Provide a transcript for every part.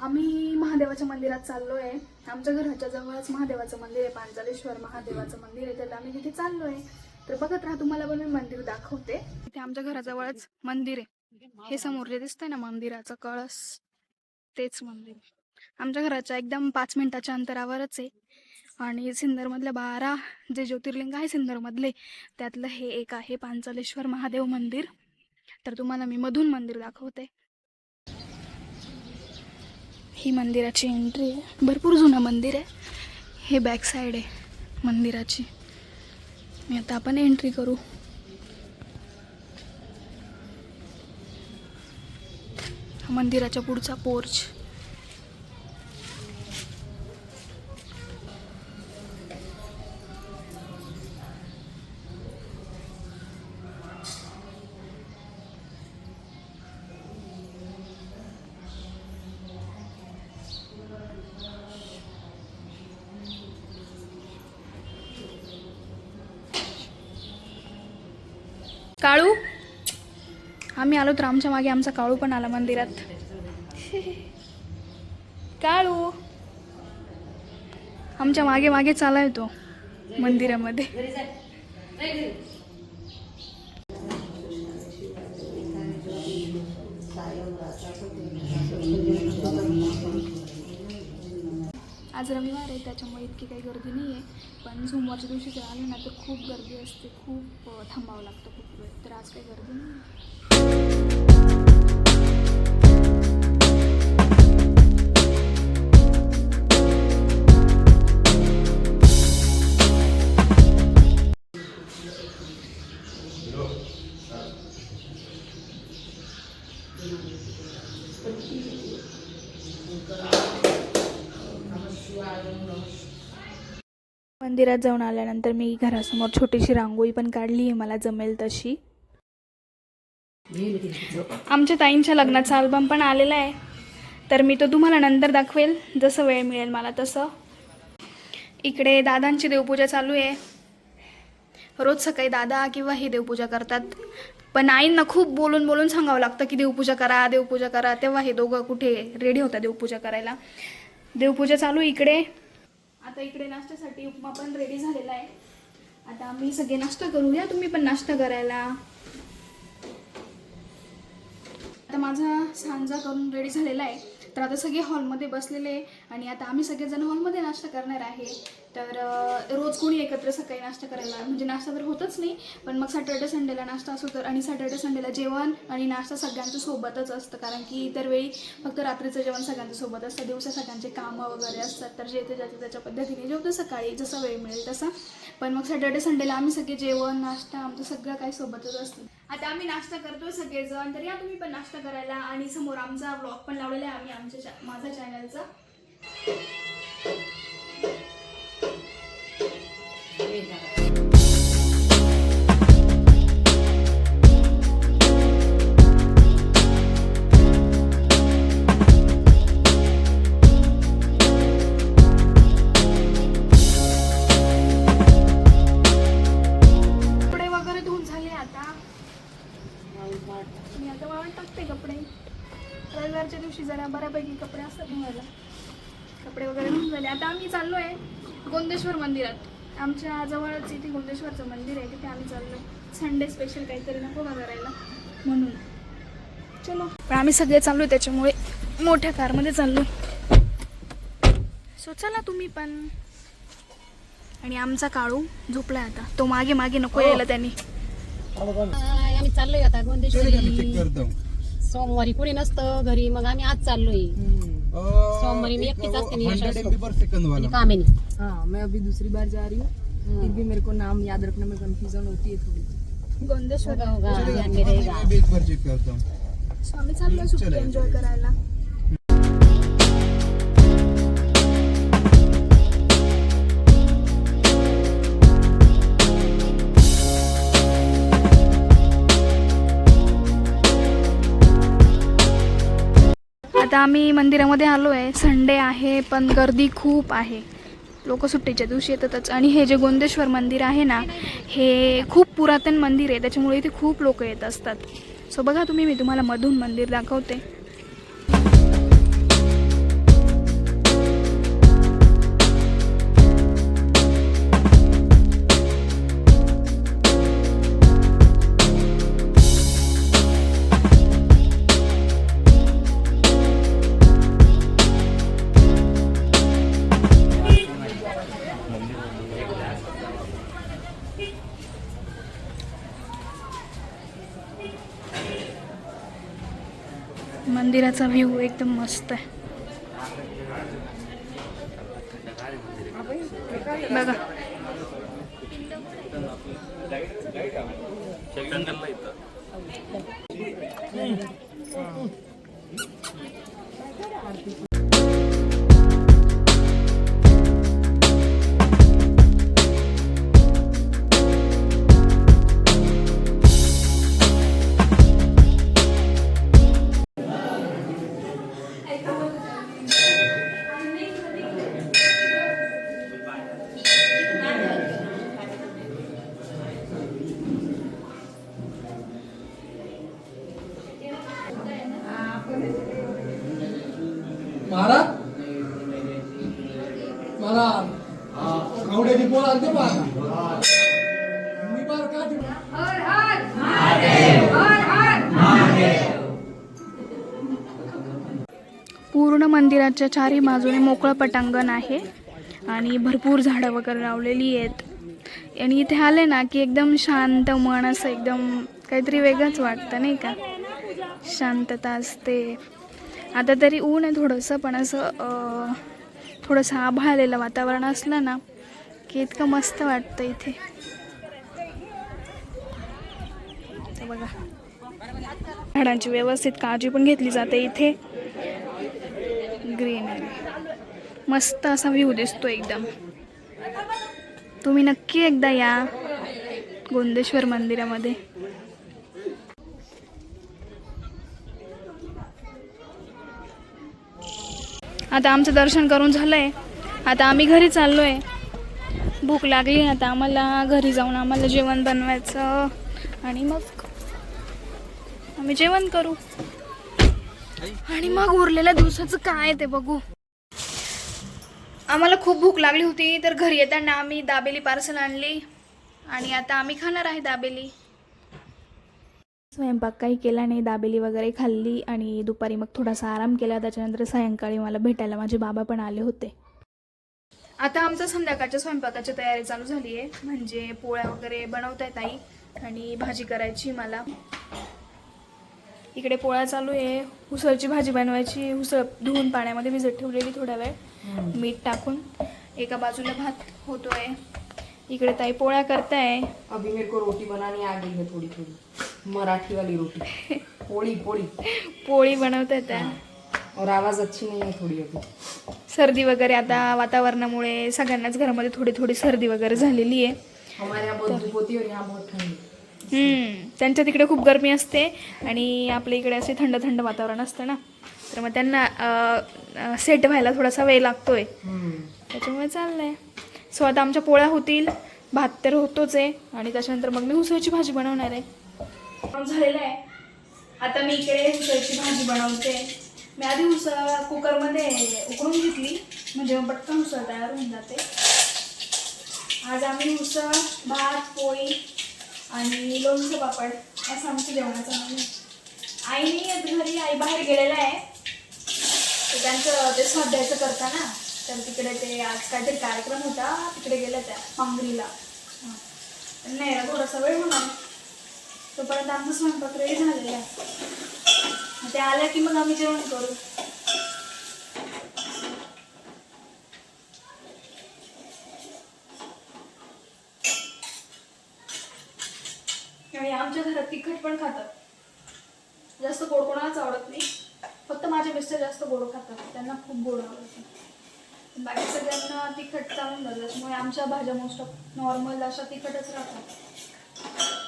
आम्ही महादेवाच्या मंदिरात चाललो आहे आमच्या घराच्या जवळच महादेवाचं मंदिर आहे पांचालेश्वर महादेवाचं मंदिर आहे. तर आम्ही तिथे चाललो आहे तर बघत राहा तुम्हाला पण मी मंदिर दाखवते. तिथे आमच्या घराजवळच मंदिर आहे. हे समोर जे दिसतंय ना मंदिराचं कळस? तेच मंदिर आमच्या घराच्या एकदम पाच मिनिटाच्या अंतरावरच आहे. आणि सिंदरमधल्या बारा जे ज्योतिर्लिंग आहे सिंदरमधले त्यातलं हे एक आहे पांचालेश्वर महादेव मंदिर. तर तुम्हाला मी मधून मंदिर दाखवते. ही मंदिराची एंट्री आहे. भरपूर जुनं मंदिर आहे. हे बॅक साईड आहे मंदिराची. मी आता आपण एंट्री करू. मंदिराच्या पुढचा पोर्च काळू? आम्ही आलो तर आमच्या मागे आमचा काळू पण आला मंदिरात. काळू? आमच्या मागे मागे चालाय तो मंदिरामध्ये. आज रविवार आहे त्याच्यामुळे इतकी काही गर्दी नाही आहे. पण सोमवारच्या दिवशी जर आलं ना तर खूप गर्दी असते. खूप थांबावं लागतं खूप वेळ. तर आज काही गर्दी नाही आहे. मंदिरात जाऊन आल्यानंतर मी घरासमोर छोटीशी रांगोळी पण काढली आहे मला जमेल तशी. आमच्या ताईंच्या लग्नाचा अल्बम पण आलेला आहे. तर मी तो तुम्हाला नंतर दाखवेल जसं वेळ मिळेल मला तसं. इकडे दादांची देवपूजा चालू आहे. रोज सकाळी दादा किंवा हे देवपूजा करतात. पण आईंना खूप बोलून बोलून सांगावं लागतं की देवपूजा करा देवपूजा करा. तेव्हा हे दोघं कुठे रेडी होतात देवपूजा करायला. देवपूजा चालू आहे इकडे. आता इकडे नाश्त्यासाठी उपमा पण रेडी झालेला आहे. आता आम्ही सगळे नाश्ता करूया तुम्ही पण नाश्ता करायला. आता माझा सांजा करून रेडी झालेला आहे. तर आता सगळे हॉलमध्ये बसलेले आहे आणि आता आम्ही सगळेजण हॉलमध्ये नाश्ता करणार आहे. तर रोज कोणी एकत्र सकाळी नाश्ता करायला म्हणजे नाश्ता तर होतच नाही पण मग सॅटर्डे संडेला नाश्ता असतो तर आणि सॅटर्डे संडेला जेवण आणि नाश्ता सगळ्यांचं सोबतच असतं कारण की इतर वेळी फक्त रात्रीचं जेवण सगळ्यांचं सोबत असतं दिवसा सगळ्यांचे कामं वगैरे असतात तर जे ते ज्याच्या त्याच्या पद्धतीने जेवतो सकाळी जसा वेळ मिळेल तसा. पण मग सॅटर्डे संडेला आम्ही सगळे जेवण नाश्ता आमचं सगळं काही सोबतच असतं. आता आम्ही नाश्ता करतोय सगळेजण तर या तुम्ही पण नाश्ता करायला आणि समोर आमचा ब्लॉग पण लावलेला आहे आम्ही आमच्या माझ्या चॅनलचा 运的 आमच्या जवळच इथे गोंदेश्वरचं मंदिर आहे तिथे आम्ही चाललो. संडे स्पेशल काहीतरी नको का करायला? म्हणून. चलो. पण आम्ही सगळे चाललो त्याच्यामुळे मोठ्या कारमध्ये चाललो सो चला तुम्ही पण. आणि आमचा काळू झोपलाय आता. तो मागे मागे नको यायला त्यांनी. आम्ही चाललोय आता गोंदेश्वरी सोमवारी कोणी नसतं घरी मग आम्ही आज चाललोय. सोमवारी मी एकटीच असते नाही म्हणजे कामेनी. हाँ मैं अभी दूसरी बार जा रही हूँ. फिर भी मेरे को नाम याद रखने में कंफ्यूजन होती है थोड़ी। गोंदेश्वर होगा होगा। ध्यान में रहेगा सो आम्ही चाललो सुट्टी एन्जॉय करायला आता आम्ही मंदिरामध्ये आलो आहे संडे आहे पण गर्दी खूप आहे. लोक सुट्टीच्या दिवशी येतातच. आणि हे जे गोंदेश्वर मंदिर आहे ना हे खूप पुरातन मंदिर आहे. त्याच्यामुळे इथे खूप लोक येत असतात. सो बघा तुम्ही मी तुम्हाला मधून मंदिर दाखवते. मंदिराचा व्ह्यू एकदम मस्त आहे. बघा. पूर्ण मंदिराच्या चारी बाजूने मोकळं पटांगण आहे आणि भरपूर झाडं वगैरे लावलेली आहेत. आणि इथे आले ना की एकदम शांत मन असं एकदम काहीतरी वेगळंच वाटतं नाही का? शांतता असते. आता तरी ऊन आहे थोडंसं पण असं थोडंसं आभाळलेलं वातावरण असलं ना की इतकं मस्त वाटतं इथे. बघा. झाडांची व्यवस्थित काळजी पण घेतली जाते इथे. मस्त असा व्ह्यू दिसतो एकदम. तुम्ही नक्की एकदा या गोंदेश्वर मंदिरामध्ये. आता आमचं दर्शन करून झालंय. आता आम्ही घरी चाललोय. भूक लागली आता आम्हाला घरी जाऊन आम्हाला जेवण बनवायचं आणि मग आम्ही जेवण करू. आणि मग उरलेल्या दिवसाचं काय ते बघू. आम्हाला खूप भूक लागली होती तर घरी येताना आम्ही दाबेली पार्सल आणली. आणि आता आम्ही खाणार आहे दाबेली. स्वयंपाक काही केला नाही दाबेली वगैरे खाल्ली आणि दुपारी मग थोडासा आराम केला. त्याच्यानंतर सायंकाळी मला भेटायला माझे बाबा पण आले होते. आता आमचं संध्याकाळच्या स्वयंपाकाची तयारी चालू झाली आहे म्हणजे पोळ्या वगैरे बनवत आहेत आई आणि भाजी करायची मला. इकडे पोळ्या चालू आहे. उसळची भाजी बनवायची. उसळ धुवून पाण्यामध्ये भिजत ठेवलेली थोडा वेळ. मीठ टाकून एका बाजूला भात होतोय. इकडे ताई पोळ्या करताय. अभी मेरे को रोटी बनानी आ गई है थोड़ी थोड़ी. मराठी वाली रोटी. पोड़ी पोड़ी पोळी बनवतायत आहे. और आवाज अच्छी नहीं है थोड़ी अभी. सर्दी वगैरे आता वातावरणामुळे सगळ्यांनाच घरामध्ये थोडी थोडी सर्दी वगैरे झालेली आहे. हमारे यहाँ बहुत धूप होती और यहाँ बहुत ठंड. त्यांच्या तिकडे खूप गरमी असते आणि आपल्या इकडे असे थंड थंड वातावरण असतं ना. तर मग त्यांना सेट व्हायला थोडासा वेळ लागतोय. त्याच्यामुळे चाललंय. सो आता आमच्या पोळ्या होतील भात तर होतोच आहे आणि त्याच्यानंतर मग मी उसळची भाजी बनवणार आहे. झालेलं आहे. आता मी इकडे उसळची भाजी बनवते. मी आधी उसळ कुकरमध्ये उकळून घेतली. म्हणजे पटकन उसळ तयार होऊन जाते. आज आम्ही उसळ भात पोळी आणि लोणचं पापड असं आमचं जेवणाचं मेनू आई नाही आहेत घरी आई बाहेर गेलेला आहे. तर त्यांचं ते स्वाध्यायचं करता ना तर तिकडे ते आज काहीतरी कार्यक्रम होता तिकडे गेल्या त्या पांगरीला. नाही ना थोडासा वेळ होणार. तोपर्यंत आमचं स्वयंपाक रेडी झालेला आहे. ते आल्या की मग आम्ही जेवण करू. खातात तिखट पण खातात. जास्त गोड कोणालाच आवडत नाही. फक्त माझे मिस्टर जास्त गोड खातात. त्यांना खूप गोड आवडतं. बाकी सगळ्यांना तिखट चालून जातं त्याच्यामुळे आमच्या भाज्या मोस्ट ऑफ नॉर्मल अशा तिखटच राहतात.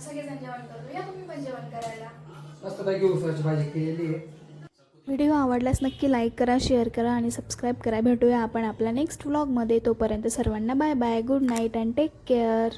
सगळेजण जेवण करतो या तुम्ही पण जेवण करायला. मस्त पैकी उसाची भाजी केलेली आहे. व्हिडिओ आवडल्यास नक्की लाईक करा शेअर करा आणि सबस्क्राईब करा. भेटूया आपण आपल्या नेक्स्ट व्लॉगमध्ये तोपर्यंत सर्वांना bye bye good night and take care